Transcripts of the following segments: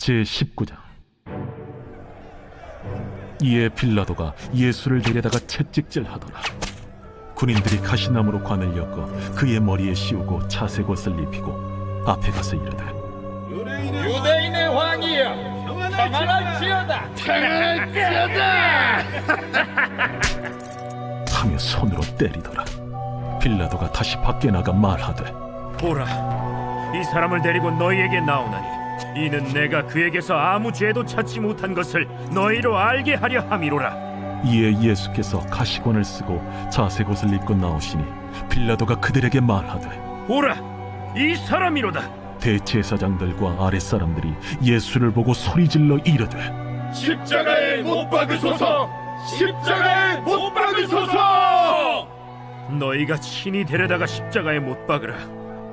제 19장. 이에 빌라도가 예수를 데려다가 채찍질하더라. 군인들이 가시나무로 관을 엮어 그의 머리에 씌우고 차색 옷을 입히고 앞에 가서 이르되 유대인의 왕이여 평안할지어다! 하며 손으로 때리더라. 빌라도가 다시 밖에 나가 말하되 보라, 이 사람을 데리고 너희에게 나오나니 이는 내가 그에게서 아무 죄도 찾지 못한 것을 너희로 알게 하려 함이로라. 이에 예수께서 가시관을 쓰고 자색 옷을 입고 나오시니 빌라도가 그들에게 말하되 보라, 이 사람이로다. 대제사장들과 아랫사람들이 예수를 보고 소리질러 이르되 십자가에 못 박으소서 십자가에 못 박으소서 너희가 친히 데려다가 십자가에 못 박으라.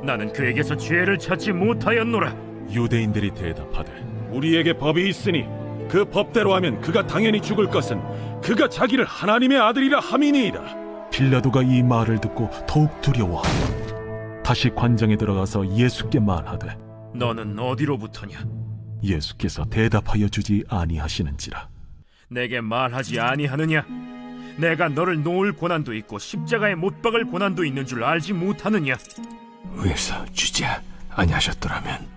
나는 그에게서 죄를 찾지 못하였노라. 유대인들이 대답하되 우리에게 법이 있으니 그 법대로 하면 그가 당연히 죽을 것은 그가 자기를 하나님의 아들이라 함이니이다. 빌라도가 이 말을 듣고 더욱 두려워하여 다시 관장에 들어가서 예수께 말하되 너는 어디로부터냐? 예수께서 대답하여 주지 아니하시는지라 내게 말하지 아니하느냐? 내가 너를 놓을 고난도 있고 십자가에 못 박을 고난도 있는 줄 알지 못하느냐? 위에서 주지 아니하셨더라면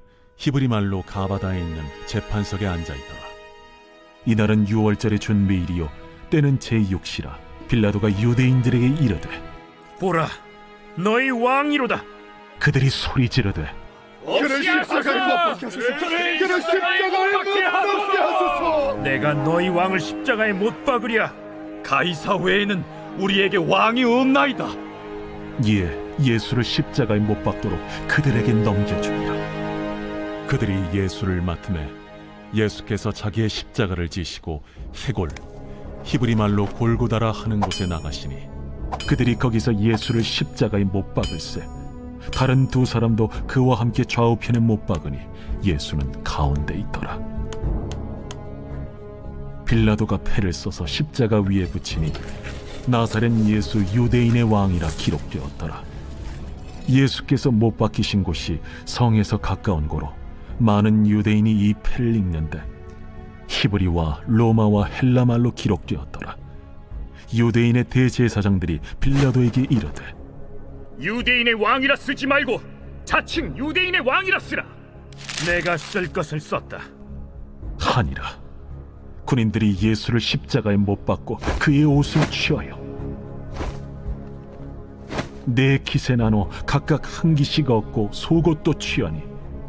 히브리 말로 가바다에 있는 재판석에 앉아 있더라. 이날은 유월절의 준비일이요 때는 제6시라 빌라도가 유대인들에게 이르되 보라, 너희 왕이로다. 그들이 소리 지르되 그를 십자가에 못 박게 하소서. 그를 십자가에 못 박게 하소서. 내가 너희 왕을 십자가에 못 박으랴. 가이사 외에는 우리에게 왕이 없나이다. 이에 예수를 십자가에 못 박도록 그들에게 넘겨주니라. 그들이 예수를 맡음에 예수께서 자기의 십자가를 지시고 해골 히브리 말로 골고다라 하는 곳에 나가시니 그들이 거기서 예수를 십자가에 못 박을세 다른 두 사람도 그와 함께 좌우편에 못 박으니 예수는 가운데 있더라. 빌라도가 패를 써서 십자가 위에 붙이니 나사렛 예수 유대인의 왕이라 기록되었더라. 예수께서 못 박히신 곳이 성에서 가까운 고로 많은 유대인이 이 패를 읽는데 히브리와 로마와 헬라 말로 기록되었더라. 유대인의 대제사장들이 빌라도에게 이르되 유대인의 왕이라 쓰지 말고 자칭 유대인의 왕이라 쓰라. 내가 쓸 것을 썼다. 하니라. 군인들이 예수를 십자가에 못 박고 그의 옷을 취하여 네 깃에 나눠 각각 한 깃씩 얻고 속옷도 취하니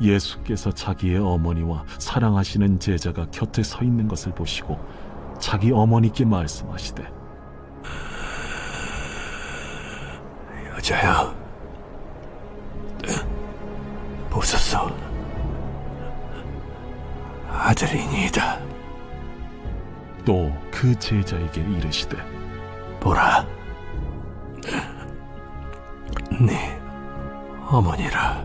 예수께서 자기의 어머니와 사랑하시는 제자가 곁에 서 있는 것을 보시고 자기 어머니께 말씀하시되 여자여 보소서. 아들이니이다. 또 그 제자에게 이르시되 보라 네 어머니라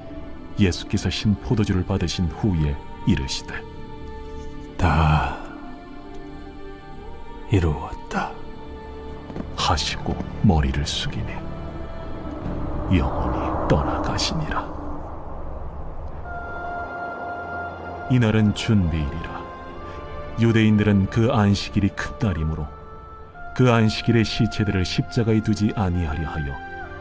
예수께서 신 포도주를 받으신 후에 이르시되 다 이루었다. 하시고 머리를 숙이니 영원히 떠나가시니라. 이날은 준비일이라. 유대인들은 그 안식일이 큰 날이므로 그 안식일의 시체들을 십자가에 두지 아니하려 하여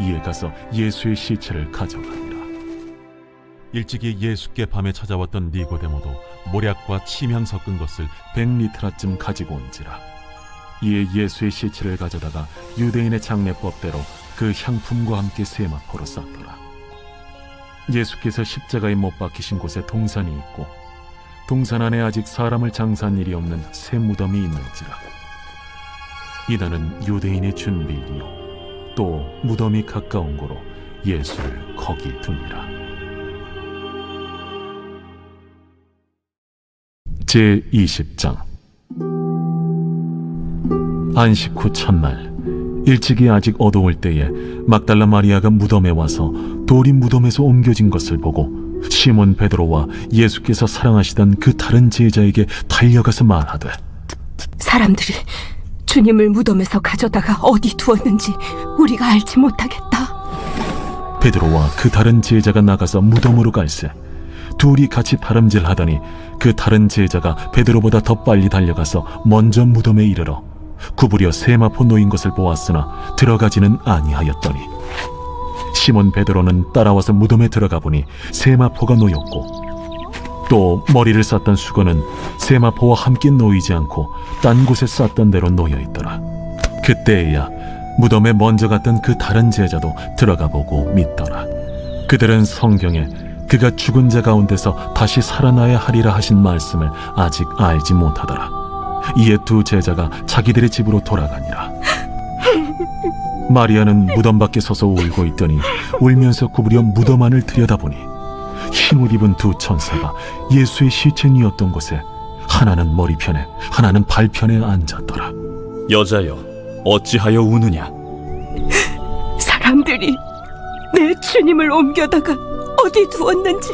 이에 가서 예수의 시체를 가져가니라. 일찍이 예수께 밤에 찾아왔던 니고데모도 모략과 침향 섞은 것을 백리트라쯤 가지고 온지라. 이에 예수의 시체를 가져다가 유대인의 장례법대로 그 향품과 함께 세마포로 쌌더라. 예수께서 십자가에 못 박히신 곳에 동산이 있고 동산 안에 아직 사람을 장사한 일이 없는 새 무덤이 있는지라. 이날은 유대인의 준비이요 또 무덤이 가까운 고로 예수를 거기 두니라. 제 20장 안식 후 첫날 일찍이 아직 어두울 때에 막달라 마리아가 무덤에 와서 돌이 무덤에서 옮겨진 것을 보고 시몬 베드로와 예수께서 사랑하시던 그 다른 제자에게 달려가서 말하되 사람들이 주님을 무덤에서 가져다가 어디 두었는지 우리가 알지 못하겠다. 베드로와 그 다른 제자가 나가서 무덤으로 갈새 둘이 같이 다름질하더니 그 다른 제자가 베드로보다 더 빨리 달려가서 먼저 무덤에 이르러 구부려 세마포 놓인 것을 보았으나 들어가지는 아니하였더니 시몬 베드로는 따라와서 무덤에 들어가 보니 세마포가 놓였고 또 머리를 쌌던 수건은 세마포와 함께 놓이지 않고 딴 곳에 쌌던 대로 놓여 있더라. 그때에야 무덤에 먼저 갔던 그 다른 제자도 들어가 보고 믿더라. 그들은 성경에 그가 죽은 자 가운데서 다시 살아나야 하리라 하신 말씀을 아직 알지 못하더라. 이에 두 제자가 자기들의 집으로 돌아가니라. 마리아는 무덤 밖에 서서 울고 있더니 울면서 구부려 무덤 안을 들여다보니 흰옷 입은 두 천사가 예수의 시체니었던 곳에 하나는 머리편에 하나는 발편에 앉았더라. 여자여, 어찌하여 우느냐? 사람들이 내 주님을 옮겨다가 어디 두었는지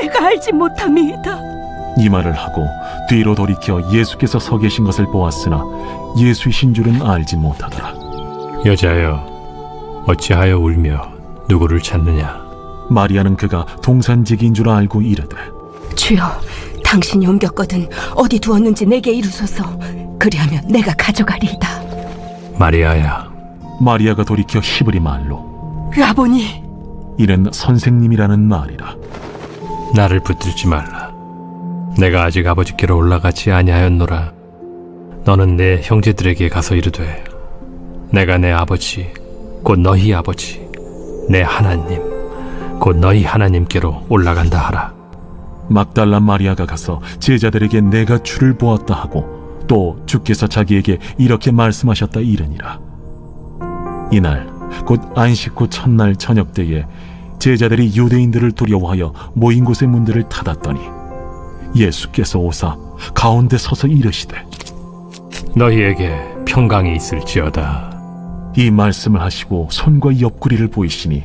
내가 알지 못함이다. 이 말을 하고 뒤로 돌이켜 예수께서 서 계신 것을 보았으나 예수이신 줄은 알지 못하더라. 여자여, 어찌하여 울며 누구를 찾느냐? 마리아는 그가 동산지기인 줄 알고 이르되 주여, 당신이 옮겼거든 어디 두었는지 내게 이루소서. 그리하면 내가 가져가리이다. 마리아야, 마리아가 돌이켜 히브리 말로 라보니, 이는 선생님이라는 말이라. 나를 붙들지 말라. 내가 아직 아버지께로 올라가지 아니하였노라. 너는 내 형제들에게 가서 이르되 내가 내 아버지 곧 너희 아버지 내 하나님 곧 너희 하나님께로 올라간다 하라. 막달라 마리아가 가서 제자들에게 내가 주를 보았다 하고 또 주께서 자기에게 이렇게 말씀하셨다 이르니라. 이날 곧 안식 후 첫날 저녁 때에 제자들이 유대인들을 두려워하여 모인 곳의 문들을 닫았더니 예수께서 오사 가운데 서서 이르시되 너희에게 평강이 있을지어다. 이 말씀을 하시고 손과 옆구리를 보이시니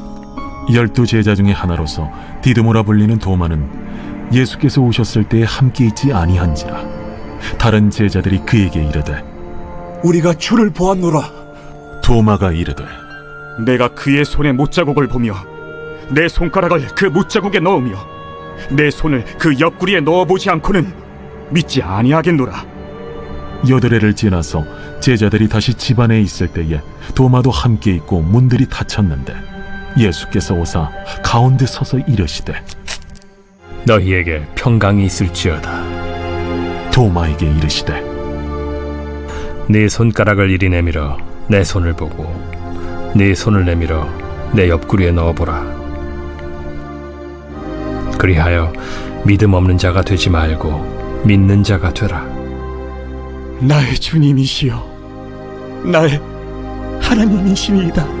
열두 제자 중에 하나로서 디드모라 불리는 도마는 예수께서 오셨을 때에 함께 있지 아니한지라 다른 제자들이 그에게 이르되 우리가 주를 보았노라. 도마가 이르되 내가 그의 손에 못자국을 보며 내 손가락을 그 못자국에 넣으며 내 손을 그 옆구리에 넣어보지 않고는 믿지 아니하겠노라. 여드레를 지나서 제자들이 다시 집안에 있을 때에 도마도 함께 있고 문들이 닫혔는데 예수께서 오사 가운데 서서 이르시되 너희에게 평강이 있을지어다. 도마에게 이르시되 네 손가락을 이리 내밀어 내 손을 보고 네 손을 내밀어 내 옆구리에 넣어보라. 그리하여 믿음 없는 자가 되지 말고 믿는 자가 되라. 나의 주님이시여, 나의 하나님이시니이다.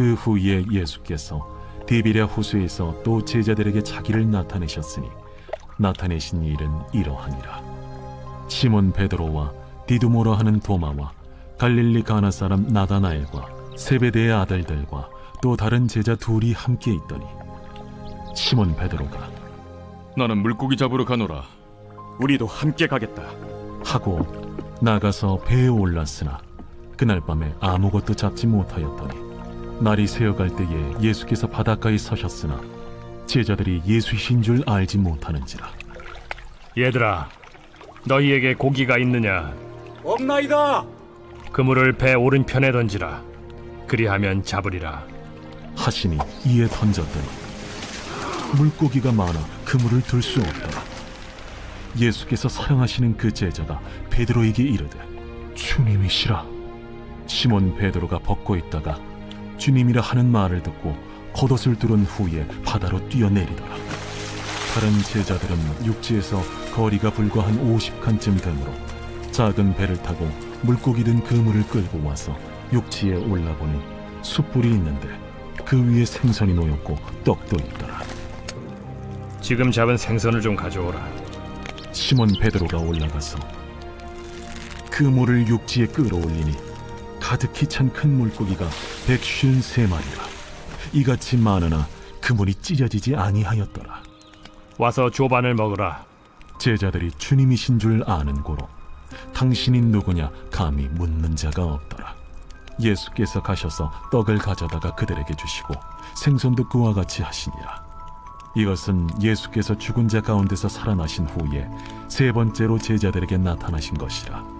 그 후에 예수께서 디비랴 호수에서 또 제자들에게 자기를 나타내셨으니 나타내신 일은 이러하니라 시몬 베드로와 디두모라 하는 도마와 갈릴리 가나 사람 나다나엘과 세베대의 아들들과 또 다른 제자 둘이 함께 있더니 시몬 베드로가 나는 물고기 잡으러 가노라. 우리도 함께 가겠다. 하고 나가서 배에 올랐으나 그날 밤에 아무것도 잡지 못하였더니 날이 새어갈 때에 예수께서 바닷가에 서셨으나 제자들이 예수이신 줄 알지 못하는지라. 얘들아 너희에게 고기가 있느냐? 없나이다. 그물을 배 오른편에 던지라. 그리하면 잡으리라. 하시니 이에 던졌더니 물고기가 많아 그물을 들 수 없더라. 예수께서 사랑하시는 그 제자가 베드로에게 이르되 주님이시라. 시몬 베드로가 벗고 있다가 주님이라 하는 말을 듣고 겉옷을 두른 후에 바다로 뛰어내리더라. 다른 제자들은 육지에서 거리가 불과 한 50칸쯤 되므로 작은 배를 타고 물고기 든 그물을 끌고 와서 육지에 올라보니 숯불이 있는데 그 위에 생선이 놓였고 떡도 있더라. 지금 잡은 생선을 좀 가져오라. 시몬 베드로가 올라가서 그물을 육지에 끌어올리니 가득히 찬 큰 물고기가 백쉰 세 마리라. 이같이 많으나 그물이 찢어지지 아니하였더라. 와서 조반을 먹으라. 제자들이 주님이신 줄 아는 고로 당신이 누구냐 감히 묻는 자가 없더라. 예수께서 가셔서 떡을 가져다가 그들에게 주시고 생선도 그와 같이 하시니라. 이것은 예수께서 죽은 자 가운데서 살아나신 후에 세 번째로 제자들에게 나타나신 것이라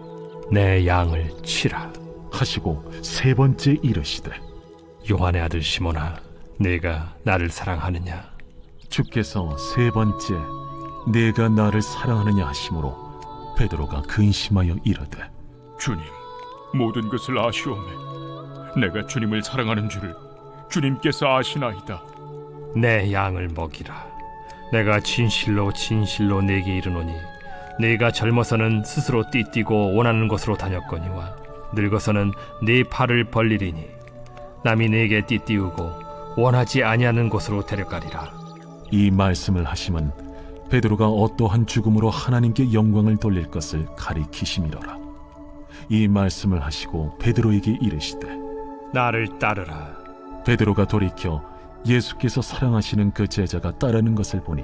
내 양을 치라 하시고 세 번째 이르시되 요한의 아들 시몬아 네가 나를 사랑하느냐 주께서 세 번째 내가 나를 사랑하느냐 하심으로 베드로가 근심하여 이르되 주님 모든 것을 아시오매. 내가 주님을 사랑하는 줄 주님께서 아시나이다. 내 양을 먹이라 내가 진실로 진실로 내게 이르노니 네가 젊어서는 스스로 띠뛰고 원하는 곳으로 다녔거니와 늙어서는 네 팔을 벌리리니 남이 내게 띠띠우고 원하지 아니하는 곳으로 데려가리라. 이 말씀을 하심은 베드로가 어떠한 죽음으로 하나님께 영광을 돌릴 것을 가리키심이로라. 이 말씀을 하시고 베드로에게 이르시되 나를 따르라. 베드로가 돌이켜 예수께서 사랑하시는 그 제자가 따르는 것을 보니